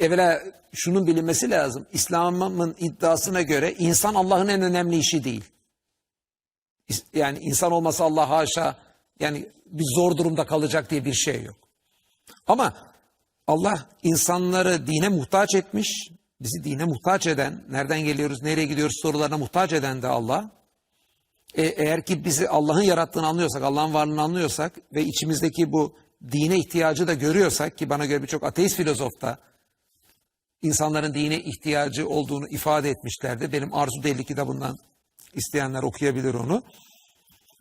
evvela şunun bilinmesi lazım. İslam'ın iddiasına göre insan Allah'ın en önemli işi değil. Yani insan olmasa Allah haşa yani bir zor durumda kalacak diye bir şey yok. Ama Allah insanları dine muhtaç etmiş. Bizi dine muhtaç eden, nereden geliyoruz, nereye gidiyoruz sorularına muhtaç eden de Allah. E, eğer ki bizi Allah'ın yarattığını anlıyorsak, Allah'ın varlığını anlıyorsak ve içimizdeki bu dine ihtiyacı da görüyorsak ki bana göre birçok ateist filozof da insanların dine ihtiyacı olduğunu ifade etmişlerdi. Benim Arzu Deli kitabından isteyenler okuyabilir onu.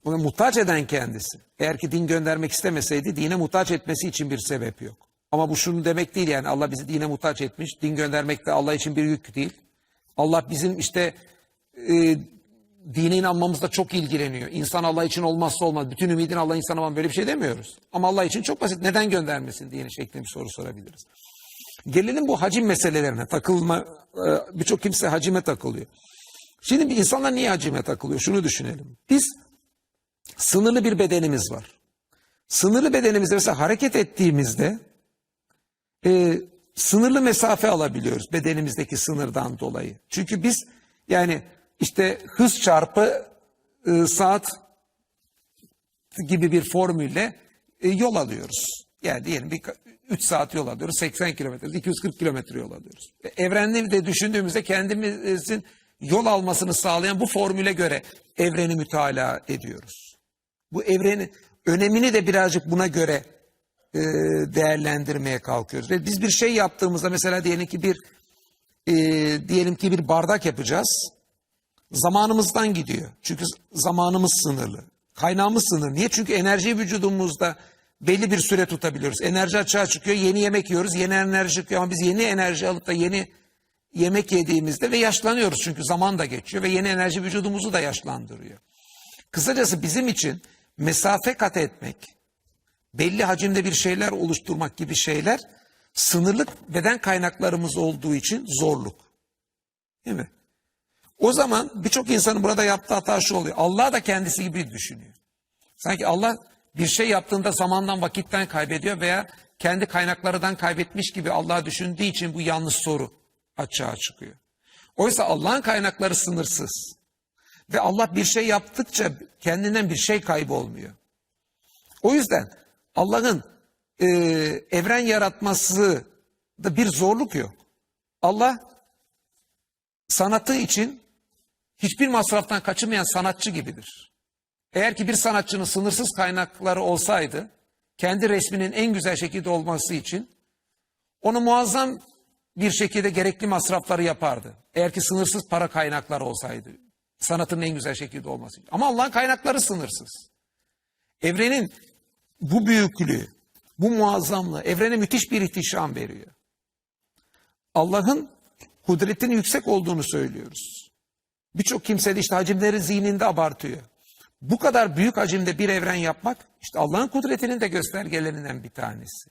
Ona muhtaç eden kendisi. Eğer ki din göndermek istemeseydi dine muhtaç etmesi için bir sebep yok. Ama bu şunu demek değil yani Allah bizi dine muhtaç etmiş. Din göndermek de Allah için bir yük değil. Allah bizim işte e, dine inanmamızla çok ilgileniyor. İnsan Allah için olmazsa olmaz. Bütün ümidin Allah insana olan böyle bir şey demiyoruz. Ama Allah için çok basit. Neden göndermesin dini şeklinde bir soru sorabiliriz. Gelelim bu hacim meselelerine. Takılma e, birçok kimse hacime takılıyor. Şimdi bir insanlar niye hacime takılıyor? Şunu düşünelim. Biz sınırlı bir bedenimiz var. Sınırlı bedenimizde mesela hareket ettiğimizde e, sınırlı mesafe alabiliyoruz bedenimizdeki sınırdan dolayı. Çünkü biz yani işte hız çarpı e, saat gibi bir formülle e, yol alıyoruz. Yani diyelim bir 3 saat yol alıyoruz, 80 kilometre, 240 kilometre yol alıyoruz. E, Evreni de düşündüğümüzde kendimizin yol almasını sağlayan bu formüle göre evreni mütalaa ediyoruz. Bu evrenin önemini de birazcık buna göre e, değerlendirmeye kalkıyoruz. Ve biz bir şey yaptığımızda mesela diyelim ki bir e, diyelim ki bir bardak yapacağız. Zamanımızdan gidiyor. Çünkü zamanımız sınırlı. Kaynağımız sınırlı. Niye? Çünkü enerjiyi vücudumuzda belli bir süre tutabiliyoruz. Enerji açığa çıkıyor, yeni yemek yiyoruz, yeni enerji çıkıyor ama biz yeni enerji alıp da yeni yemek yediğimizde ve yaşlanıyoruz çünkü zaman da geçiyor ve yeni enerji vücudumuzu da yaşlandırıyor. Kısacası bizim için mesafe kat etmek, belli hacimde bir şeyler oluşturmak gibi şeyler sınırlı beden kaynaklarımız olduğu için zorluk. Değil mi? O zaman birçok insanın burada yaptığı hata şu oluyor. Allah da kendisi gibi düşünüyor. Sanki Allah bir şey yaptığında zamandan vakitten kaybediyor veya kendi kaynaklarından kaybetmiş gibi Allah düşündüğü için bu yanlış soru açığa çıkıyor. Oysa Allah'ın kaynakları sınırsız. Ve Allah bir şey yaptıkça kendinden bir şey kaybolmuyor. O yüzden Allah'ın e, evren yaratması da bir zorluk yok. Allah sanatı için hiçbir masraftan kaçınmayan sanatçı gibidir. Eğer ki bir sanatçının sınırsız kaynakları olsaydı, kendi resminin en güzel şekilde olması için onu muazzam bir şekilde gerekli masrafları yapardı. Eğer ki sınırsız para kaynakları olsaydı, sanatın en güzel şekilde olması için. Ama Allah'ın kaynakları sınırsız. Evrenin bu büyüklüğü, bu muazzamlığı evrene müthiş bir ihtişam veriyor. Allah'ın kudretinin yüksek olduğunu söylüyoruz. Birçok kimse de işte hacimleri zihninde abartıyor. Bu kadar büyük hacimde bir evren yapmak işte Allah'ın kudretinin de göstergelerinden bir tanesi.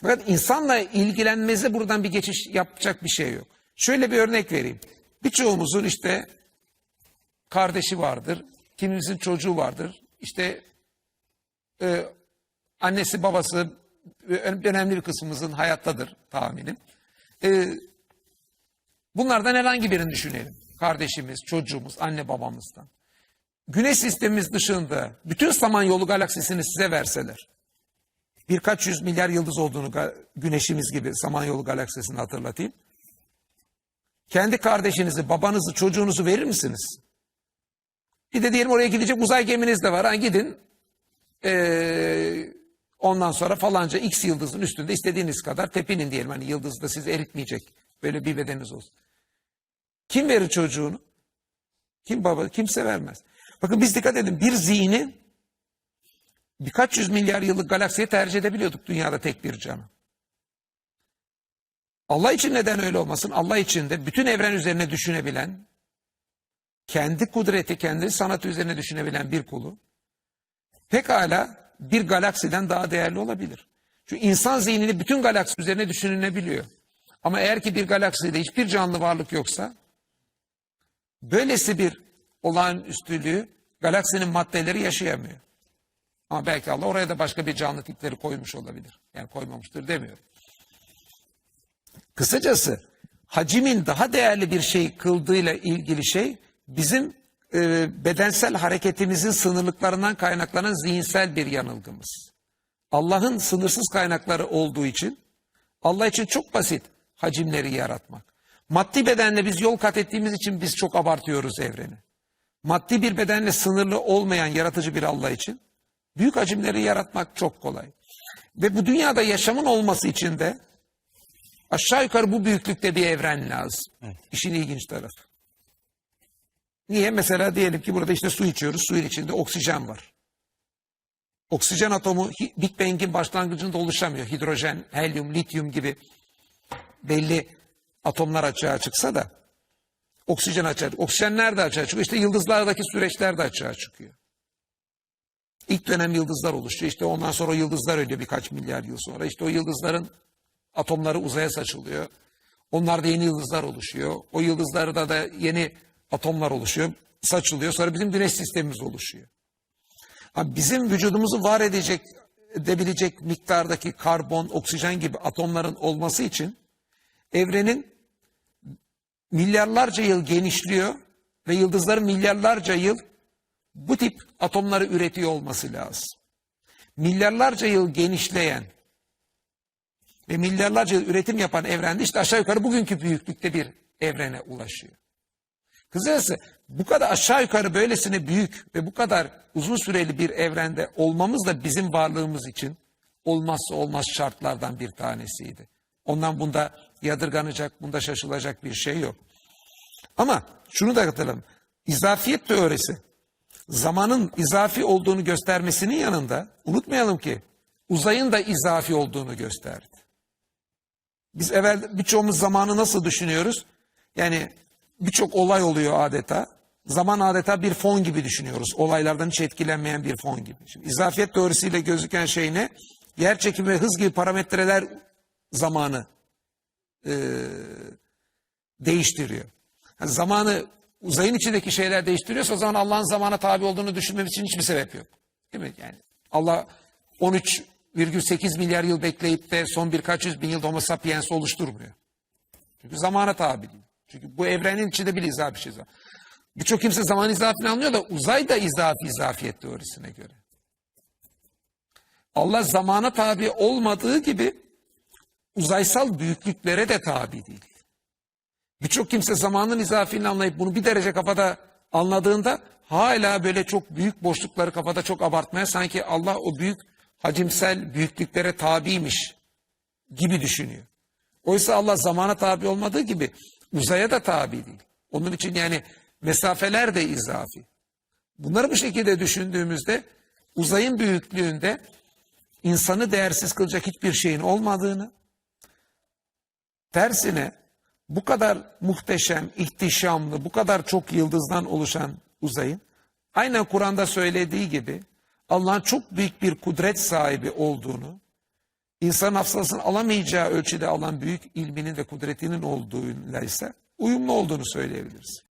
Fakat insanla ilgilenmesi buradan bir geçiş yapacak bir şey yok. Şöyle bir örnek vereyim. Birçoğumuzun işte kardeşi vardır, kimimizin çocuğu vardır. İşte e, annesi babası önemli bir kısmımızın hayattadır tahminim. E, bunlardan herhangi birini düşünelim. Kardeşimiz, çocuğumuz, anne babamızdan. Güneş sistemimiz dışında bütün Samanyolu galaksisini size verseler, birkaç yüz milyar yıldız olduğunu güneşimiz gibi Samanyolu galaksisini hatırlatayım. Kendi kardeşinizi, babanızı, çocuğunuzu verir misiniz? Bir de diyelim oraya gidecek uzay geminiz de var. Ha gidin. Ee, ondan sonra falanca X yıldızın üstünde istediğiniz kadar tepinin diyelim. Hani yıldız da sizi eritmeyecek. Böyle bir bedeniniz olsun. Kim verir çocuğunu? Kim baba? Kimse vermez. Bakın biz dikkat edin. Bir zihni birkaç yüz milyar yıllık galaksiye tercih edebiliyorduk dünyada tek bir canı. Allah için neden öyle olmasın? Allah için de bütün evren üzerine düşünebilen, kendi kudreti, kendi sanatı üzerine düşünebilen bir kulu pekala bir galaksiden daha değerli olabilir. Çünkü insan zihnini bütün galaksi üzerine düşünülebiliyor. Ama eğer ki bir galakside hiçbir canlı varlık yoksa böylesi bir olağanüstülüğü galaksinin maddeleri yaşayamıyor. Ama belki Allah oraya da başka bir canlı tipleri koymuş olabilir. Yani koymamıştır demiyorum. Kısacası hacimin daha değerli bir şey kıldığıyla ilgili şey bizim e, bedensel hareketimizin sınırlıklarından kaynaklanan zihinsel bir yanılgımız. Allah'ın sınırsız kaynakları olduğu için Allah için çok basit hacimleri yaratmak. Maddi bedenle biz yol kat ettiğimiz için biz çok abartıyoruz evreni. Maddi bir bedenle sınırlı olmayan yaratıcı bir Allah için büyük hacimleri yaratmak çok kolay. Ve bu dünyada yaşamın olması için de aşağı yukarı bu büyüklükte bir evren lazım. İşin ilginç tarafı. Niye? Mesela diyelim ki burada işte su içiyoruz. Suyun içinde oksijen var. Oksijen atomu Big Bang'in başlangıcında oluşamıyor. Hidrojen, helyum, lityum gibi belli atomlar açığa çıksa da oksijen açığa Oksijen nerede açığa çıkıyor? İşte yıldızlardaki süreçlerde açığa çıkıyor. İlk dönem yıldızlar oluşuyor. İşte ondan sonra o yıldızlar ölüyor birkaç milyar yıl sonra. İşte o yıldızların atomları uzaya saçılıyor. Onlarda yeni yıldızlar oluşuyor. O yıldızlarda da yeni atomlar oluşuyor. Saçılıyor. Sonra bizim güneş sistemimiz oluşuyor. Ha, bizim vücudumuzu var edecek, edebilecek miktardaki karbon, oksijen gibi atomların olması için evrenin milyarlarca yıl genişliyor ve yıldızların milyarlarca yıl bu tip atomları üretiyor olması lazım. Milyarlarca yıl genişleyen ve milyarlarca yıl üretim yapan evrende işte aşağı yukarı bugünkü büyüklükte bir evrene ulaşıyor. Kısacası bu kadar aşağı yukarı böylesine büyük ve bu kadar uzun süreli bir evrende olmamız da bizim varlığımız için olmazsa olmaz şartlardan bir tanesiydi. Ondan bunda yadırganacak, bunda şaşılacak bir şey yok. Ama şunu da hatırlayalım. İzafiyet teorisi zamanın izafi olduğunu göstermesinin yanında unutmayalım ki uzayın da izafi olduğunu gösterdi. Biz evvel birçoğumuz zamanı nasıl düşünüyoruz? Yani birçok olay oluyor adeta. Zaman adeta bir fon gibi düşünüyoruz. Olaylardan hiç etkilenmeyen bir fon gibi. Şimdi izafiyet teorisiyle gözüken şey ne? Yer çekimi ve hız gibi parametreler zamanı e, değiştiriyor. Yani zamanı uzayın içindeki şeyler değiştiriyorsa o zaman Allah'ın zamana tabi olduğunu düşünmemiz için hiçbir sebep yok. Değil mi? Yani Allah 13,8 milyar yıl bekleyip de son birkaç yüz bin yıl Homo sapiens oluşturmuyor. Çünkü zamana tabi değil. Çünkü bu evrenin içinde bir izafi bir şey var. Birçok kimse zaman izafini anlıyor da uzay da izafi izafiyet teorisine göre. Allah zamana tabi olmadığı gibi uzaysal büyüklüklere de tabi değil. Birçok kimse zamanın izafini anlayıp bunu bir derece kafada anladığında hala böyle çok büyük boşlukları kafada çok abartmaya sanki Allah o büyük hacimsel büyüklüklere tabiymiş gibi düşünüyor. Oysa Allah zamana tabi olmadığı gibi uzaya da tabi değil. Onun için yani mesafeler de izafi. Bunları bu şekilde düşündüğümüzde uzayın büyüklüğünde insanı değersiz kılacak hiçbir şeyin olmadığını, tersine bu kadar muhteşem, ihtişamlı, bu kadar çok yıldızdan oluşan uzayın, aynen Kur'an'da söylediği gibi Allah'ın çok büyük bir kudret sahibi olduğunu, insan hafızasını alamayacağı ölçüde alan büyük ilminin ve kudretinin olduğuyla ise uyumlu olduğunu söyleyebiliriz.